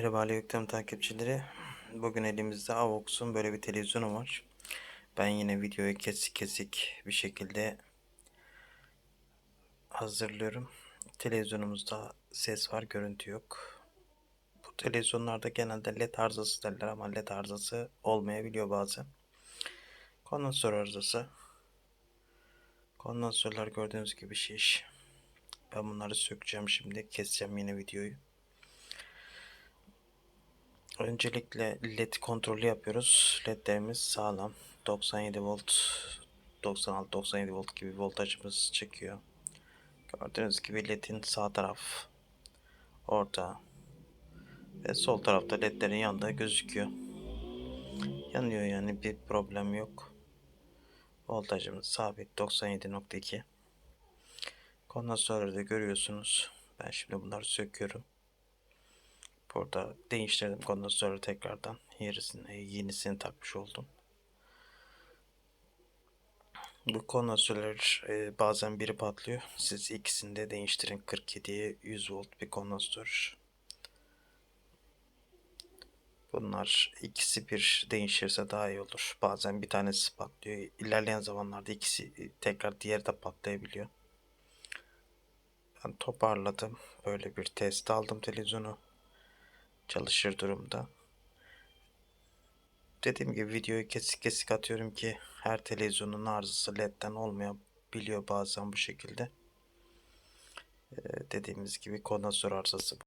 Merhaba Ali takipçileri. Bugün elimizde Avox'un böyle bir televizyonu var. Ben yine videoyu kesik kesik bir şekilde hazırlıyorum. Televizyonumuzda ses var, görüntü yok. Bu televizyonlarda genelde led arızası derler ama led arızası olmayabiliyor bazen. Kondansör arızası. Kondansörler gördüğünüz gibi şiş. Ben bunları sökeceğim şimdi. Keseceğim yine videoyu. Öncelikle led kontrolü yapıyoruz. Ledlerimiz sağlam. 97 volt, 96-97 volt gibi voltajımız çıkıyor. Gördüğünüz gibi ledin sağ taraf, orta ve sol tarafta ledlerin yanında gözüküyor. Yanıyor yani bir problem yok. Voltajımız sabit 97.2. Kondansörleri de görüyorsunuz. Ben şimdi bunları söküyorum. Burada değiştirdim kondansörü tekrardan. Yerisine, yenisini takmış oldum. Bu kondansörler e, bazen biri patlıyor. Siz ikisini de değiştirin. 47'ye 100 volt bir kondansör. Bunlar ikisi bir değişirse daha iyi olur. Bazen bir tanesi patlıyor. İlerleyen zamanlarda ikisi e, tekrar diğeri de patlayabiliyor. Ben toparladım. Böyle bir test aldım televizyonu çalışır durumda. Dediğim gibi videoyu kesik kesik atıyorum ki her televizyonun arızası ledden olmayabiliyor bazen bu şekilde. Ee, dediğimiz gibi kondansör arızası.